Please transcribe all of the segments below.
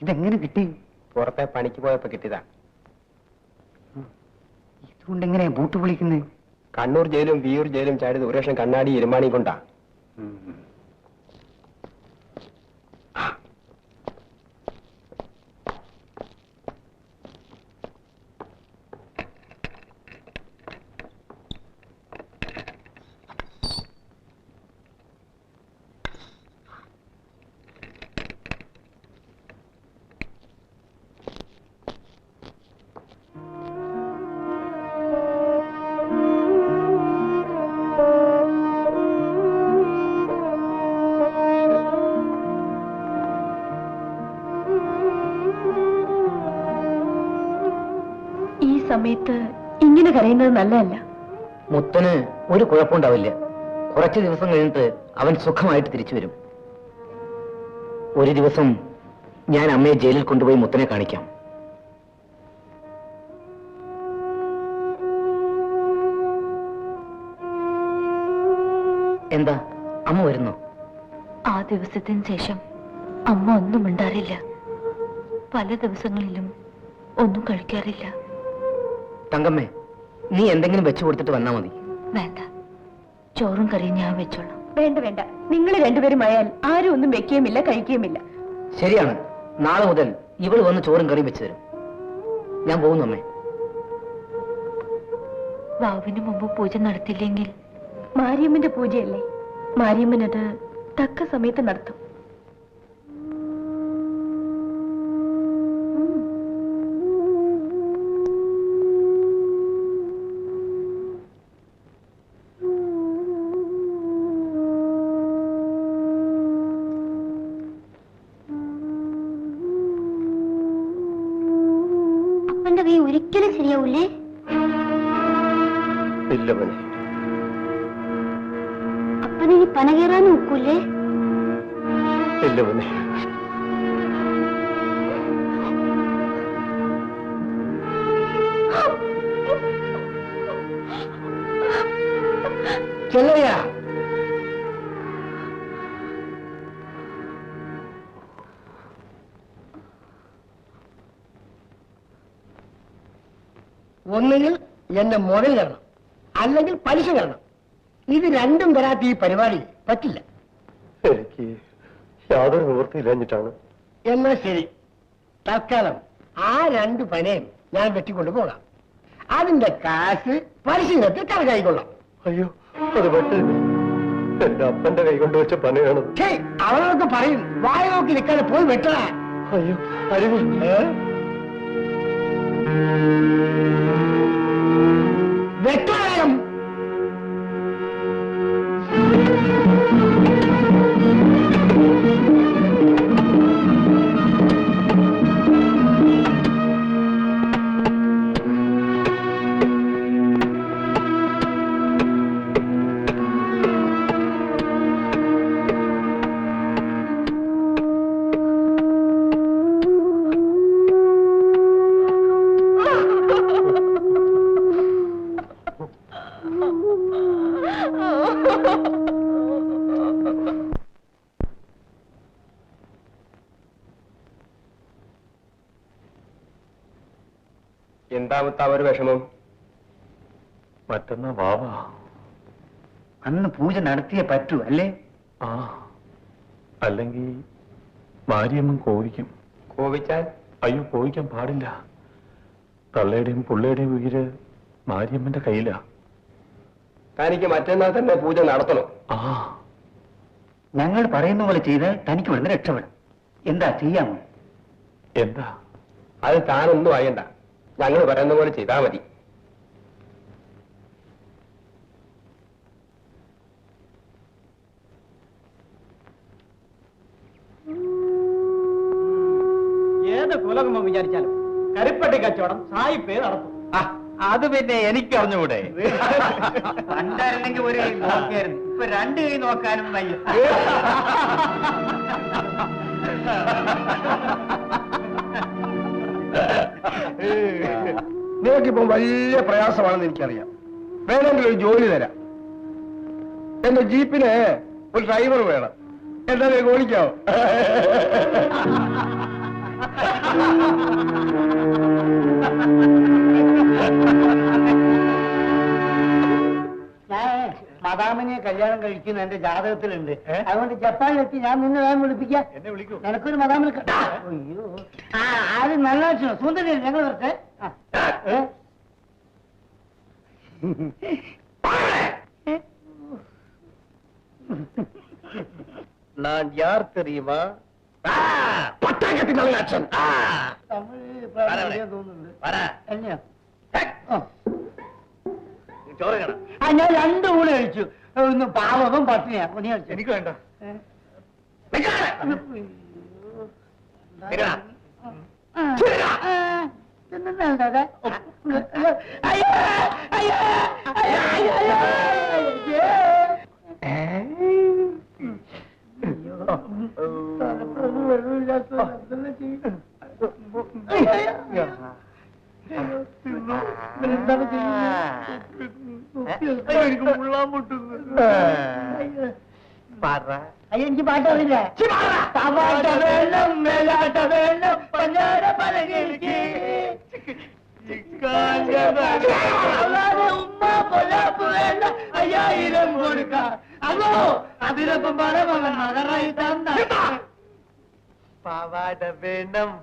ഇതെങ്ങനെ കിട്ടി? പുറത്തെ പണിക്ക് പോയപ്പോ കിട്ടിയതാ. ഇതുകൊണ്ട് എങ്ങനെയാ ബൂട്ട് പൊളിക്കുന്നത് കണ്ണൂർ ജയിലും വിയൂർ ജയിലും ചാടി ഒരു ലക്ഷം കണ്ണാടി ഇരുമാണി കൊണ്ടാ. സമയത്ത് ഇങ്ങനെ കരയുന്നത് നല്ലതല്ല. മുത്തന് ഒരു കുഴപ്പമുണ്ടാവില്ല. കുറച്ച് ദിവസം കഴിഞ്ഞിട്ട് അവൻ സുഖമായിട്ട് തിരിച്ചു വരും. ഒരു ദിവസം ഞാൻ അമ്മയെ ജയിലിൽ കൊണ്ടുപോയി മുത്തനെ കാണിക്കാം. എന്താ? അമ്മ വരുന്നു? ആ ദിവസത്തിന് ശേഷം അമ്മ ഒന്നും ഉണ്ടാറില്ല പല ദിവസങ്ങളിലും ഒന്നും കഴിക്കാറില്ല. തങ്കമ്മേ നീ എന്തെങ്കിലും വെച്ചു കൊടുത്തിട്ട് വന്നാ മതി. വേണ്ട. ചോറും കറിയും ഞാൻ വെച്ചോളാം. വേണ്ട വേണ്ട. നിങ്ങൾ രണ്ടുപേരും ആയാൽ ആരും ഒന്നും വെക്കുകയുമില്ല കഴിക്കുകയുമില്ല. ശരിയാണ്. നാളെ മുതൽ ഇവൾ വന്ന് ചോറും കറിയും വെച്ചു തരും. ഞാൻ പോകുന്നു അമ്മേ. വാവിന് മുമ്പ് പൂജ നടത്തില്ലെങ്കിൽ? മാരിയമ്മന്റെ പൂജയല്ലേ? മാരിയമ്മൻ അത് തക്ക സമയത്ത് നടത്തും. അപ്പന്റെ കൈ ഒരിക്കലും ശരിയാവൂലേ? ഇല്ല മോനെ. അപ്പനിനി പന കയറാനും ഒക്കൂലേ ഇല്ല മോനെ. ചെല്ലയ്യ. ഒന്നുകിൽ എന്റെ മുതൽ തരണം അല്ലെങ്കിൽ പലിശ തരണം ഇത് രണ്ടും തരാത്ത ഈ പരിപാടി പറ്റില്ല. എനിക്ക് യാതൊരു നിവൃത്തിയില്ലഞ്ഞിട്ടാണ് എന്നാ ശരി. തൽക്കാലം ആ രണ്ട് പനയും ഞാൻ വെട്ടിക്കൊണ്ട് പോകാം. അതിന്റെ കാശ് പലിശ കണക്കായിക്കൊള്ളാം. അയ്യോ അത് പറ്റില്ല. എന്റെ അപ്പന്റെ കൈ കൊണ്ട് വെച്ച പനയാണത് ഛേ, അവളൊക്കെ പറയും വായ നോക്കി നിൽക്കാതെ പോയി വെട്ടണ. അയ്യോ അരുവി. എന്താമത്തെ ഒരു വിഷമം? മറ്റന്നാ വാവ. അന്ന് പൂജ നടത്തിയേ പറ്റൂ അല്ലേ? ആ അല്ലെങ്കിൽ മാരിയമ്മൻ കോവിക്കും. കോപിച്ചാൽ അയ്യോ കോവിക്കാൻ പാടില്ല. തള്ളയുടെയും പുള്ളയുടെയും ഉയിര് മാരിയമ്മന്റെ കയ്യിലാ. തനിക്ക് മറ്റന്നാൾ തന്നെ പൂജ നടത്തണം. ആ. ഞങ്ങൾ പറയുന്ന പോലെ ചെയ്താൽ തനിക്ക് ഇവിടുന്ന് രക്ഷപ്പെടും. എന്താ ചെയ്യാമോ? എന്താ? അത് താനൊന്നും അറിയണ്ട ഞങ്ങൾ പറയുന്ന പോലെ ചെയ്താൽ മതി. ഏത് കുലകുമ്പം വിചാരിച്ചാലും കരിപ്പട്ടി കച്ചവടം സായിപ്പേ നടത്തും. അത് പിന്നെ എനിക്ക് അറിഞ്ഞുകൂടെ പണ്ടായിരുന്നെങ്കിൽ ഒരു കൈ നോക്കിയായിരുന്നു ഇപ്പൊ രണ്ട് കൈ നോക്കാനും വയ്യ. നിനക്കിപ്പം വലിയ പ്രയാസമാണെന്ന് എനിക്കറിയാം. വേണമെങ്കിൽ ഒരു ജോലി തരാം. എന്റെ ജീപ്പിന് ഒരു ഡ്രൈവർ വേണം. എന്താ ഞാൻ മദാമിനെ കല്യാണം കഴിക്കുന്ന എന്റെ ജാതകത്തിലുണ്ട് അതുകൊണ്ട് ജപ്പാനിലെത്തി ഞാൻ നിന്നെ വേഗം വിളിപ്പിക്കാം എന്നെ വിളിക്കൂ നിനക്കൊരു മദാമിന് ക- അയ്യോ ആ ആരും നല്ല ലക്ഷണം സുന്ദരി ഞങ്ങൾ വരട്ടെ ആ. ഏ? நான் யார் தெரியுமா തമിഴ് പ്രാദേശികം തോന്നുന്നുണ്ട് എന്നെയോ ആ. ചോറ് ആ ഞാൻ രണ്ട് ഊണ് കഴിച്ചു. ഒന്ന് പാവകം പട്ടിണിയാ. നീ കഴിച്ചു എനിക്ക് വേണ്ട. എന്താണ് മുള്ളാൻ பாடுறா. ஐயோ பாட்டு வருங்க தவாட்ட வேண்டும் மேலாட்ட வேண்டும் பஞ்சாட பழகிருக்கு. உமா பொல்லாப்பு வேண்டாம் ஐயாயிரம் கொடுக்கா. அதோ அதிரப்பம் படம் அவன் மகராய் தான் பாவாட வேணும்.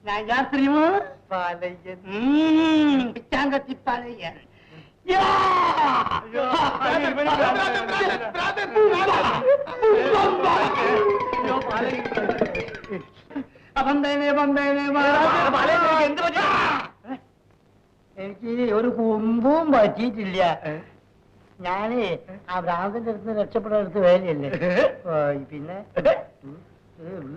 വേണം ഞാൻ യാത്രിയുമോ പാലയ്യൻ പിച്ചാങ്കത്തി പലയൻ ബന്ധേനെ ബന്ധേനെ എനിക്ക് ഒരു കുമ്പും പറ്റിയിട്ടില്ല ഞാനേ ആ ഭ്രാന്തന്റെ അടുത്ത് രക്ഷപ്പെടാൻ എടുത്ത് വേലയല്ലേ ഓ, പിന്നെ ഉം,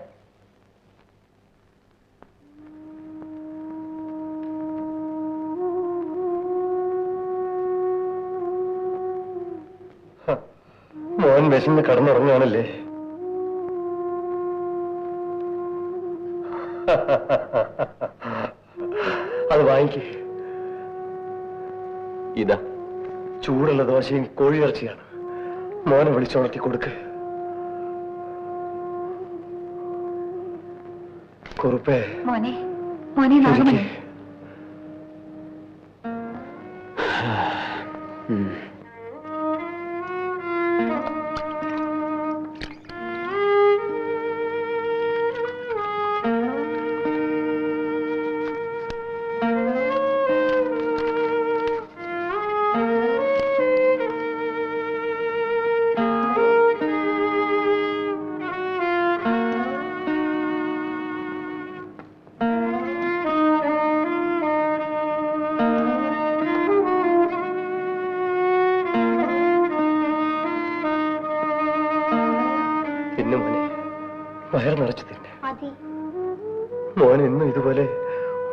മോൻ വിശന്ന് കടന്നുറങ്ങുകയാണല്ലേ? അത് വാങ്ങിക്കേ. ഇതാ. ചൂടുള്ള ദോശയും കോഴിയിറച്ചിയാണ്. മോനെ വിളിച്ചുണർത്തി കൊടുക്ക്. കുറുപ്പേ. മോനെ മോനെ നാഗമണി. വയർ നിറച്ച് തിന്നെ. മോൻ എന്നും ഇതുപോലെ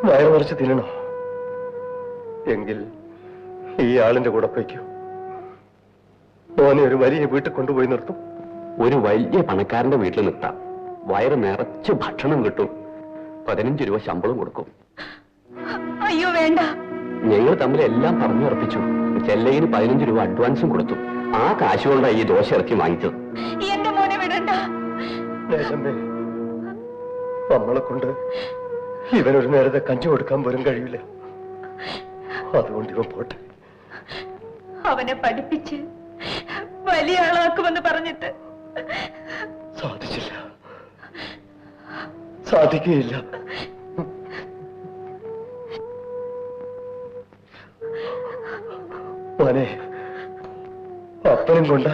വയർ നിറച്ച് തിന്നണോ? എങ്കിൽ ഈ ആളിന്റെ കൂടെ പോയിക്കോ. മോനെ ഒരു വലിയ വീട്ടിൽ കൊണ്ടുപോയി നിർത്തും. ഒരു വലിയ പണക്കാരന്റെ വീട്ടിൽ നിർത്താം. വയറ് നിറച്ച് ഭക്ഷണം കിട്ടും. പതിനഞ്ച് രൂപ ശമ്പളം കൊടുക്കും. അയ്യോ വേണ്ട. ഞങ്ങൾ തമ്മിൽ എല്ലാം പറഞ്ഞു പറഞ്ഞുറപ്പിച്ചു ചെല്ലയിന് പതിനഞ്ച് രൂപ അഡ്വാൻസും കൊടുത്തു. ആ കാശുകൊണ്ടാണ് ഈ ദോശ ഇറക്കി വാങ്ങിച്ചത്. എന്റെ മോനെ വിടണ്ട. ദേശമ്പേ നമ്മളെ കൊണ്ട് ഇവനൊരു നേരത്തെ കഞ്ചി കൊടുക്കാൻ പോലും കഴിയില്ല. അതുകൊണ്ട് ഇവൻ പോട്ടെ. അവനെ പഠിപ്പിച്ച് വലിയ ആളാക്കുമെന്ന് പറഞ്ഞിട്ട്. സാധിച്ചില്ല. സാധിക്കുകയില്ല. മോനെ അപ്പനും കൊണ്ട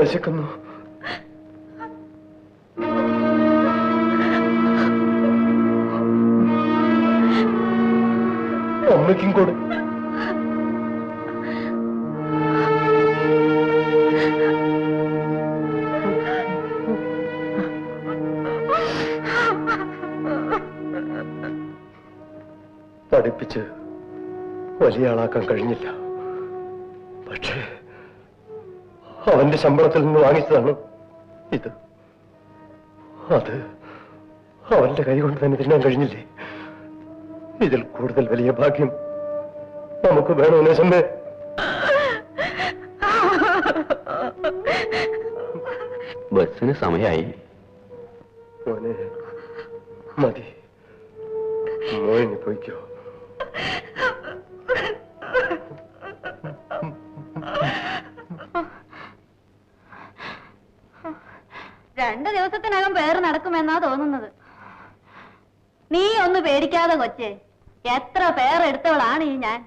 വിശക്കുന്നു. അമ്മയ്ക്കും കൂടെ. പഠിപ്പിച്ച് വലിയ ആളാക്കാൻ കഴിഞ്ഞില്ല. പക്ഷേ അവന്റെ ശമ്പളത്തിൽ നിന്ന് വാങ്ങിച്ചതാണ് ഇത്. അത് അവന്റെ കൈ കൊണ്ട് തന്നെ തിന്നാൻ കഴിഞ്ഞില്ലേ? ഇതിൽ കൂടുതൽ വലിയ ഭാഗ്യം നമുക്ക് വേണോ നേശമ്മേ ബസ്സിന് സമയായി. മോനെ മതി. മോനെ പോയിക്കോ. രണ്ടു ദിവസത്തിനകം പേര് നടക്കുമെന്നാ തോന്നുന്നത്. നീ ഒന്ന് പേടിക്കാതെ കൊച്ചേ. എത്ര പേരെടുത്തവളാണ് ഈ ഞാൻ?